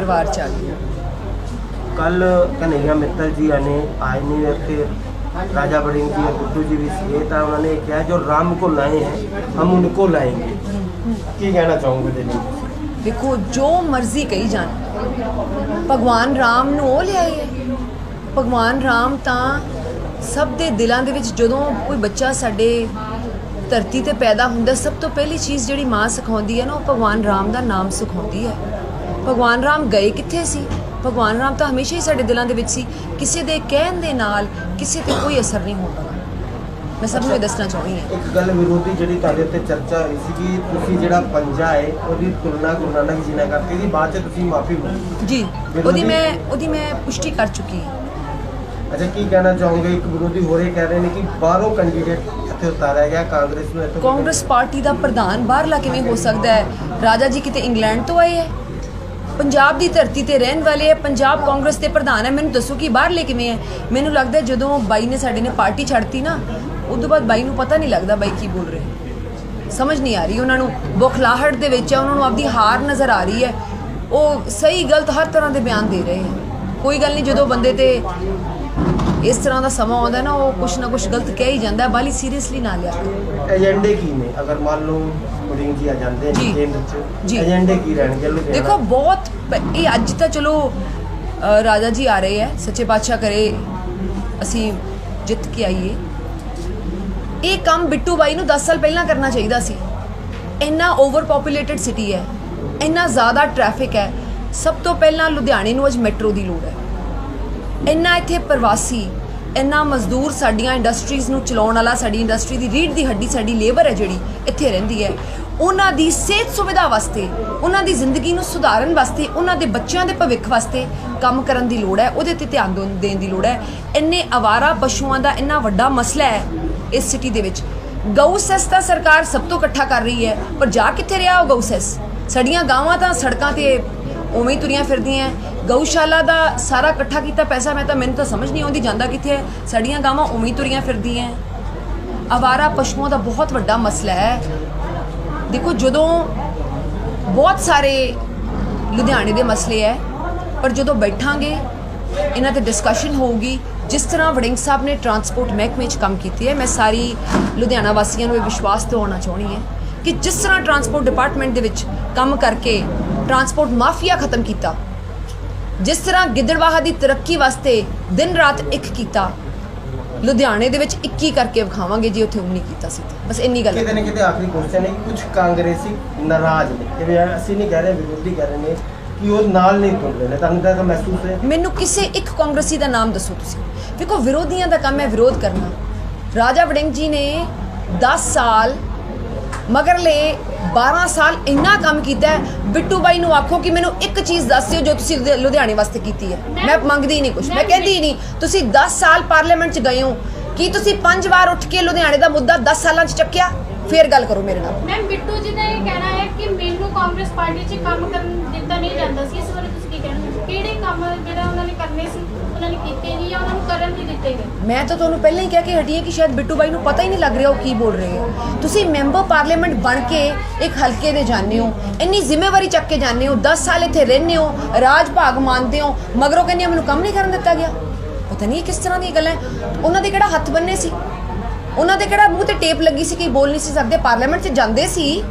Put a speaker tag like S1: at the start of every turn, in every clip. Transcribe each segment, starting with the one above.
S1: ਪਰਿਵਾਰ ਚ ਆ ਗਈ
S2: ਕੱਲ ਕਨਈਆ ਮਿੱਤਲ ਜੀ ਆਨੇ ਆਏ ਨੇ ਇੱਥੇ राजा बड़िंग जी और गुड्डू जी भी सीए था उन्होंने क्या जो राम को लाए हैं हम उनको लाएंगे की कहना चाहूँगे दिल्ली
S1: ਦੇਖੋ ਜੋ ਮਰਜ਼ੀ ਕਹੀ ਜਾਣ ਭਗਵਾਨ ਰਾਮ ਨੂੰ ਉਹ ਲਿਆਏ ਹੈ ਭਗਵਾਨ ਰਾਮ ਤਾਂ ਸਭ ਦੇ ਦਿਲਾਂ ਦੇ ਵਿੱਚ ਜਦੋਂ ਕੋਈ ਬੱਚਾ ਸਾਡੇ ਧਰਤੀ ਤੇ ਪੈਦਾ ਹੁੰਦਾ ਸਭ ਤੋਂ ਪਹਿਲੀ ਚੀਜ਼ ਜਿਹੜੀ ਮਾਂ ਸਿਖਾਉਂਦੀ ਹੈ ਨਾ ਉਹ ਭਗਵਾਨ ਰਾਮ ਦਾ ਨਾਮ ਸਿਖਾਉਂਦੀ ਹੈ ਭਗਵਾਨ ਰਾਮ ਗਏ ਕਿੱਥੇ ਸੀ? ਭਗਵਾਨ ਰਾਮ ਤਾਂ ਹਮੇਸ਼ਾ ਹੀ ਸਾਡੇ ਦਿਲਾਂ ਦੇ ਵਿੱਚ ਸੀ। ਕਿਸੇ ਦੇ ਕਹਿਣ ਦੇ ਨਾਲ ਕਿਸੇ ਤੇ ਕੋਈ ਅਸਰ ਨਹੀਂ ਹੁੰਦਾ ਮੈਂ ਸਭ ਨੂੰ ਇਹ ਦੱਸਣਾ ਚਾਹੁੰਦੀ ਹਾਂ।
S2: ਇੱਕ ਗੱਲ ਵਿਰੋਧੀ ਜਿਹੜੀ ਤੁਹਾਡੇ ਉੱਤੇ ਚਰਚਾ ਹੋਈ ਸੀ ਕਿ ਤੁਸੀਂ ਜਿਹੜਾ ਪੰਜਾ ਹੈ ਉਹਦੀ ਤੁਲਨਾ ਗੁਰੂ ਨਾਨਕ ਜੀ ਨਾਲ ਕਰਤੀ ਸੀ ਬਾਅਦ ਚ ਤੁਸੀਂ ਮਾਫੀ ਮੰਗੀ।
S1: ਜੀ ਉਹਦੀ ਮੈਂ ਉਹਦੀ ਮੈਂ ਪੁਸ਼ਟੀ ਕਰ ਚੁੱਕੀ ਹਾਂ।
S2: ਅੱਛਾ ਕੀ ਕਹਿਣਾ ਚਾਹੋਗੇ? ਇੱਕ ਵਿਰੋਧੀ ਹੋ ਰਹੇ ਕਹਿ ਰਹੇ ਨੇ ਕਿ ਬਾਹਰੋਂ ਕੈਂਡੀਡੇਟ ਇੱਥੇ ਉਤਾਰਿਆ ਗਿਆ ਕਾਂਗਰਸ ਨੂੰ ਇੱਥੋਂ
S1: ਕਾਂਗਰਸ ਪਾਰਟੀ ਦਾ ਪ੍ਰਧਾਨ ਬਾਹਰਲਾ ਕਿਵੇਂ ਹੋ ਸਕਦਾ ਹੈ? ਰਾਜਾ ਜੀ ਕਿਤੇ ਇੰਗਲੈਂਡ ਤੋਂ ਆਏ ਹੈ? ਪੰਜਾਬ ਦੀ ਧਰਤੀ ਤੇ ਰਹਿਣ ਵਾਲੇ ਹੈ ਪੰਜਾਬ ਕਾਂਗਰਸ ਦੇ ਪ੍ਰਧਾਨ ਹੈ ਮੈਨੂੰ ਦੱਸੋ ਕਿ ਬਾਹਰਲੇ ਕਿਵੇਂ ਹੈ ਮੈਨੂੰ ਲੱਗਦਾ ਜਦੋਂ ਬਾਈ ਨੇ ਸਾਡੇ ਨੇ ਪਾਰਟੀ ਛੱਡਤੀ ਨਾ, ਉਦੋਂ ਬਾਅਦ ਬਾਈ ਨੂੰ ਪਤਾ ਨਹੀਂ ਲੱਗਦਾ ਬਾਈ ਕੀ ਬੋਲ ਰਹੇ ਸਮਝ ਨਹੀਂ ਆ ਰਹੀ ਉਹਨਾਂ ਨੂੰ। ਬੁਖਲਾਹਟ ਦੇ ਵਿੱਚ ਹੈ ਉਹਨਾਂ ਨੂੰ ਆਪਦੀ ਹਾਰ ਨਜ਼ਰ ਆ ਰਹੀ ਹੈ। ਉਹ ਸਹੀ ਗਲਤ ਹਰ ਤਰ੍ਹਾਂ ਦੇ ਬਿਆਨ ਦੇ ਰਹੇ ਹੈ ਕੋਈ ਗੱਲ ਨਹੀਂ, ਜਦੋਂ ਬੰਦੇ ਤੇ ਇਸ ਤਰ੍ਹਾਂ ਦਾ ਸਮਾਂ ਆਉਂਦਾ ਨਾ ਉਹ ਕੁਛ ਨਾ ਕੁਛ ਗਲਤ ਕਹਿ ਹੀ ਜਾਂਦਾ ਬਾਲੀ ਸੀਰੀਅਸਲੀ ਨਾ ਲਿਆ।
S2: ਏਜੰਡੇ ਕੀ ਨੇ ਅਗਰ ਮੰਨ ਲਓ ਜੀ ਆ ਜਾਂਦੇ। ਨੇ ਕੇਂਦਰ। ਚ ਏਜੰਡੇ ਕੀ ਰਹਿਣਗੇ ਲੁਧਿਆਣਾ
S1: ਦੇਖੋ ਬਹੁਤ ਇਹ ਅੱਜ ਤਾਂ ਚਲੋ ਰਾਜਾ ਜੀ ਆ ਰਹੇ ਹੈ ਸੱਚੇ ਪਾਤਸ਼ਾਹ ਕਰੇ ਅਸੀਂ ਜਿੱਤ ਕੇ ਆਈਏ ਇਹ ਕੰਮ ਬਿੱਟੂ ਬਾਈ ਨੂੰ 10 ਸਾਲ ਪਹਿਲਾਂ ਕਰਨਾ ਚਾਹੀਦਾ ਸੀ ਇੰਨਾ ਓਵਰ ਪੋਪੂਲੇਟਡ ਸਿਟੀ ਹੈ ਇੰਨਾ ਜ਼ਿਆਦਾ ਟ੍ਰੈਫਿਕ ਹੈ ਸਭ ਤੋਂ ਪਹਿਲਾਂ ਲੁਧਿਆਣੇ ਨੂੰ ਅੱਜ ਮੈਟਰੋ ਦੀ ਲੋੜ ਹੈ ਇੰਨਾ ਇੱਥੇ ਪ੍ਰਵਾਸੀ, ਇੰਨਾ ਮਜ਼ਦੂਰ ਸਾਡੀਆਂ ਇੰਡਸਟਰੀਜ਼ ਨੂੰ ਚਲਾਉਣ ਵਾਲਾ, ਸਾਡੀ ਇੰਡਸਟਰੀ ਦੀ ਰੀੜ ਦੀ ਹੱਡੀ, ਸਾਡੀ ਲੇਬਰ ਹੈ ਜਿਹੜੀ ਇੱਥੇ ਰਹਿੰਦੀ ਹੈ। ਉਹਨਾਂ ਦੀ ਸਿਹਤ ਸੁਵਿਧਾ ਵਾਸਤੇ, ਉਹਨਾਂ ਦੀ ਜ਼ਿੰਦਗੀ ਨੂੰ ਸੁਧਾਰਨ ਵਾਸਤੇ, ਉਹਨਾਂ ਦੇ ਬੱਚਿਆਂ ਦੇ ਭਵਿੱਖ ਵਾਸਤੇ ਕੰਮ ਕਰਨ ਦੀ ਲੋੜ ਹੈ, ਉਹਦੇ ਤੇ ਧਿਆਨ ਦੇਣ- ਦੇਣ ਦੀ ਲੋੜ ਹੈ। ਇੰਨੇ ਆਵਾਰਾ ਪਸ਼ੂਆਂ ਦਾ ਇੰਨਾ ਵੱਡਾ ਮਸਲਾ ਹੈ ਇਸ ਸਿਟੀ ਦੇ ਵਿੱਚ। ਗਊ ਸੈਸ ਤਾਂ ਸਰਕਾਰ ਸਭ ਤੋਂ ਇਕੱਠਾ ਕਰ ਰਹੀ ਹੈ, ਪਰ ਜਾ ਕਿੱਥੇ ਰਿਹਾ ਉਹ ਗਊ ਸੈਸ? ਸਾਡੀਆਂ ਗਾਵਾਂ ਤਾਂ ਸੜਕਾਂ ਤੇ ਉਵੇਂ ਹੀ ਤੁਰੀਆਂ ਫਿਰਦੀਆਂ ਗਊਸ਼ਾਲਾ ਦਾ ਸਾਰਾ ਇਕੱਠਾ ਕੀਤਾ ਪੈਸਾ, ਮੈਂ ਤਾਂ, ਮੈਨੂੰ ਤਾਂ ਸਮਝ ਨਹੀਂ ਆਉਂਦੀ ਜਾਂਦਾ ਕਿੱਥੇ ਹੈ। ਸਾਡੀਆਂ ਗਾਵਾਂ ਉਵੇਂ ਤੁਰੀਆਂ ਫਿਰਦੀਆਂ ਆਵਾਰਾ ਪਸ਼ੂਆਂ ਦਾ ਬਹੁਤ ਵੱਡਾ ਮਸਲਾ ਹੈ। ਦੇਖੋ, ਜਦੋਂ ਬਹੁਤ ਸਾਰੇ ਲੁਧਿਆਣੇ ਦੇ ਮਸਲੇ ਹੈ, ਪਰ ਜਦੋਂ ਬੈਠਾਂਗੇ, ਇਹਨਾਂ ਤੇ ਡਿਸਕਸ਼ਨ ਹੋਊਗੀ, ਜਿਸ ਤਰ੍ਹਾਂ ਵੜਿੰਗ ਸਾਹਿਬ ਨੇ ਟਰਾਂਸਪੋਰਟ ਮਹਿਕਮੇ 'ਚ ਕੰਮ ਕੀਤੀ ਹੈ, ਮੈਂ ਸਾਰੀ ਲੁਧਿਆਣਾ ਵਾਸੀਆਂ ਨੂੰ ਇਹ ਵਿਸ਼ਵਾਸ ਦਿਵਾਉਣਾ ਚਾਹੁੰਦੀ ਹਾਂ ਕਿ ਜਿਸ ਤਰ੍ਹਾਂ ਟਰਾਂਸਪੋਰਟ ਡਿਪਾਰਟਮੈਂਟ ਦੇ ਵਿੱਚ ਕੰਮ ਕਰਕੇ ਟਰਾਂਸਪੋਰਟ ਮਾਫੀਆ ਖਤਮ ਕੀਤਾ ਜਿਸ ਤਰ੍ਹਾਂ ਗਿੱਦੜਵਾਹਾ ਦੀ ਤਰੱਕੀ ਵਾਸਤੇ ਦਿਨ ਰਾਤ ਇੱਕ ਕੀਤਾ। ਲੁਧਿਆਣੇ ਦੇ ਵਿੱਚ 21 ਕਰਕੇ ਵਿਖਾਵਾਂਗੇ ਜੇ ਉੱਥੇ 19 ਕੀਤਾ ਸੀ। ਬਸ ਇੰਨੀ ਗੱਲ।
S2: ਕਿਤੇ ਨਾ ਕਿਤੇ ਆਖਰੀ ਕੁਐਸਚਨ ਹੈ ਕਿ ਕੁਝ ਕਾਂਗਰਸੀ ਨਾਰਾਜ਼ ਨੇ। ਜਿਵੇਂ ਅਸੀਂ ਨਹੀਂ ਕਹਿ ਰਹੇ ਵਿਰੋਧੀ ਕਹਿ ਰਹੇ ਨੇ ਕਿ ਉਹ ਨਾਲ ਨਹੀਂ ਤੁਰ ਰਹੇ ਨੇ। ਤੁਹਾਨੂੰ ਤਾਂ ਮਹਿਸੂਸ ਹੈ
S1: ਮੈਨੂੰ ਕਿਸੇ ਇੱਕ ਕਾਂਗਰਸੀ ਦਾ ਨਾਮ ਦੱਸੋ ਤੁਸੀਂ। ਦੇਖੋ ਵਿਰੋਧੀਆਂ ਦਾ ਕੰਮ ਹੈ ਵਿਰੋਧ ਕਰਨਾ। ਰਾਜਾ ਵੜਿੰਗ ਜੀ ਨੇ 10 ਸਾਲ ਮਗਰਲੇ 12 ਸਾਲ ਇੰਨਾ ਕੰਮ ਕੀਤਾ ਹੈ। ਬਿੱਟੂ ਬਾਈ ਨੂੰ ਆਖੋ ਕਿ ਮੈਨੂੰ ਇੱਕ ਚੀਜ਼ ਦੱਸ ਦਿਓ ਜੋ ਤੁਸੀਂ ਲੁਧਿ- ਲੁਧਿਆਣੇ ਵਾਸਤੇ ਕੀਤੀ ਹੈ। ਮੈਂ ਮੰਗਦੀ ਨਹੀਂ ਕੁਝ ਮੈਂ ਕਹਿੰਦੀ ਨਹੀਂ ਤੁਸੀਂ 10 ਸਾਲ ਪਾਰਲੀਮੈਂਟ 'ਚ ਗਏ ਹੋ ਕੀ ਤੁਸੀਂ ਪੰਜ ਵਾਰ ਉੱਠ ਕੇ ਲੁਧਿਆਣੇ ਦਾ ਮੁੱਦਾ 10 ਸਾਲਾਂ 'ਚ ਚੱਕਿਆ? ਫੇਰ ਗੱਲ ਕਰੋ ਮੇਰੇ ਨਾਲ।
S3: ਮੈਮ ਬਿੱਟੂ ਜੀ ਦਾ ਇਹ ਕਹਿਣਾ ਹੈ ਕਿ ਮੈਨੂੰ ਕਾਂਗਰਸ ਪਾਰਟੀ 'ਚ ਕੰਮ ਕਰਨ ਦਿੱਤਾ ਨਹੀਂ ਜਾਂਦਾ ਸੀ ਇਸ ਬਾਰੇ ਤੁਸੀਂ ਕੀ ਕਹਿਣਾ? ਕਿਹੜੇ ਕੰਮ ਜਿਹੜਾ ਉਹਨਾਂ ਨੇ ਕਰਨੇ ਸੀ ਉਹਨਾਂ ਨੇ ਕੀਤੇ ਨਹੀਂ ਜਾਂ ਉਹਨਾਂ ਨੂੰ ਕਰਨ ਨਹੀਂ ਦਿੱਤੇ ਗਏ
S1: ਮੈਂ ਤਾਂ ਤੁਹਾਨੂੰ ਪਹਿਲਾਂ ਹੀ ਕਹਿ ਕੇ ਹਟੀ ਹਾਂ ਕਿ ਸ਼ਾਇਦ ਬਿੱਟੂ ਬਾਈ ਨੂੰ ਪਤਾ ਹੀ ਨਹੀਂ ਲੱਗ ਰਿਹਾ ਉਹ ਕੀ ਬੋਲ ਰਹੇ ਹੈ। ਤੁਸੀਂ ਮੈਂਬਰ ਪਾਰਲੀਮੈਂਟ ਬਣ ਕੇ ਇੱਕ ਹਲਕੇ ਦੇ ਜਾਂਦੇ ਹੋ, ਇੰਨੀ ਜ਼ਿੰਮੇਵਾਰੀ ਚੱਕ ਕੇ ਜਾਂਦੇ ਹੋ 10 ਸਾਲ ਇੱਥੇ ਰਹਿੰਦੇ ਹੋ, ਰਾਜ ਭਾਗ ਮੰਨਦੇ ਹੋ, ਮਗਰੋਂ ਕਹਿੰਦੇ ਮੈਨੂੰ ਕੰਮ ਨਹੀਂ ਕਰਨ ਦਿੱਤਾ ਗਿਆ। ਪਤਾ ਨਹੀਂ ਕਿਸ ਤਰ੍ਹਾਂ ਦੀ ਗੱਲ ਹੈ। ਉਹਨਾਂ ਦੇ ਕਿਹੜਾ ਹੱਥ ਬੰਨੇ ਸੀ? ਉਹਨਾਂ ਦੇ ਕਿਹੜਾ ਮੂੰਹ ਤੇ ਟੇਪ ਲੱਗੀ ਸੀ ਕਿ ਬੋਲ ਨਹੀਂ ਸੀ ਸਕਦੇ? ਪਾਰਲੀਮੈਂਟ 'ਚ ਜਾਂਦੇ ਸੀ।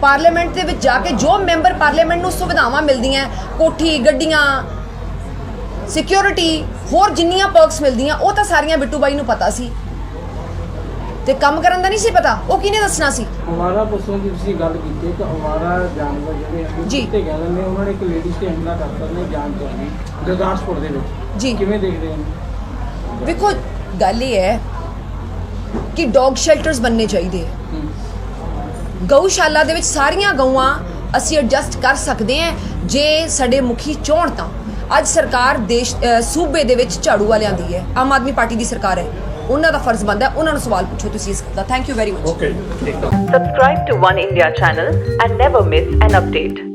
S1: ਪਾਰਲੀਮੈਂਟ ਦੇ ਵਿੱਚ ਜਾ ਕੇ ਜੋ ਮੈਂਬਰ ਪਾਰਲੀਮੈਂਟ ਨੂੰ ਸੁਵਿਧਾਵਾਂ ਮਿਲਦੀਆਂ ਕੋਠੀ, ਗੱਡੀਆਂ ਸਿਕਿਉਰਿਟੀ ਹੋਰ ਜਿੰਨੀਆਂ ਪਰਕਸ ਮਿਲਦੀਆਂ ਉਹ ਤਾਂ ਸਾਰੀਆਂ ਬਿੱਟੂ ਬਾਈ ਨੂੰ ਪਤਾ ਸੀ। ਤੇ ਕੰਮ ਕਰਨ ਦਾ ਨਹੀਂ ਸੀ ਪਤਾ? ਉਹ ਕਿਹਨੇ ਦੱਸਣਾ ਸੀ?
S4: ਅਵਾਰਾ ਪਸ਼ੂਆਂ ਦੀ ਤੁਸੀਂ ਗੱਲ ਕੀਤੀ ਕਿ ਅਵਾਰਾ ਜਾਨਵਰ ਜਿਹੜੇ ਆ
S1: ਜੀ।
S4: ਕੁੱਤੇ ਕਹਿੰਦੇ ਨੇ ਉਹਨਾਂ ਨੇ ਇੱਕ ਲੇਡੀਜ਼ ਤੇ ਹਮਲਾ ਕਰਤਾ ਨੇ ਜਾਨ ਤੋਂ ਵੀ ਗੁਰਦਾਸਪੁਰ ਦੇ ਵਿੱਚ।
S1: ਜੀ।
S4: ਕਿਵੇਂ ਦੇਖਦੇ ਹੋ?
S1: ਵੇਖੋ ਗੱਲ ਇਹ ਹੈ ਕਿ ਡੌਗ ਸ਼ੈਲਟਰਸ ਬਣਨੇ ਚਾਹੀਦੇ ਹੈ। ਗਊਸ਼ਾਲਾ ਦੇ ਵਿੱਚ ਸਾਰੀਆਂ ਗਊਆਂ ਅਸੀਂ ਐਡਜਸਟ ਕਰ ਸਕਦੇ ਹਾਂ ਜੇ ਸਾਡੇ ਮੁਖੀ ਚਾਹਣ ਤਾਂ। ਅੱਜ ਸਰਕਾਰ ਦੇਸ਼ ਅ, ਸੂਬੇ ਦੇ ਵਿੱਚ ਝਾੜੂ ਵਾਲਿਆਂ ਦੀ ਹੈ। ਆਮ ਆਦਮੀ ਪਾਰਟੀ ਦੀ ਸਰਕਾਰ ਹੈ। ਉਹਨਾਂ ਦਾ ਫਰਜ਼ ਬਣਦਾ ਹੈ ਉਹਨਾਂ ਨੂੰ ਸਵਾਲ ਪੁੱਛੋ ਤੁਸੀਂ ਇਸ ਦਾ। Thank you
S2: very much okay
S5: Subscribe to One India channel and never miss an update.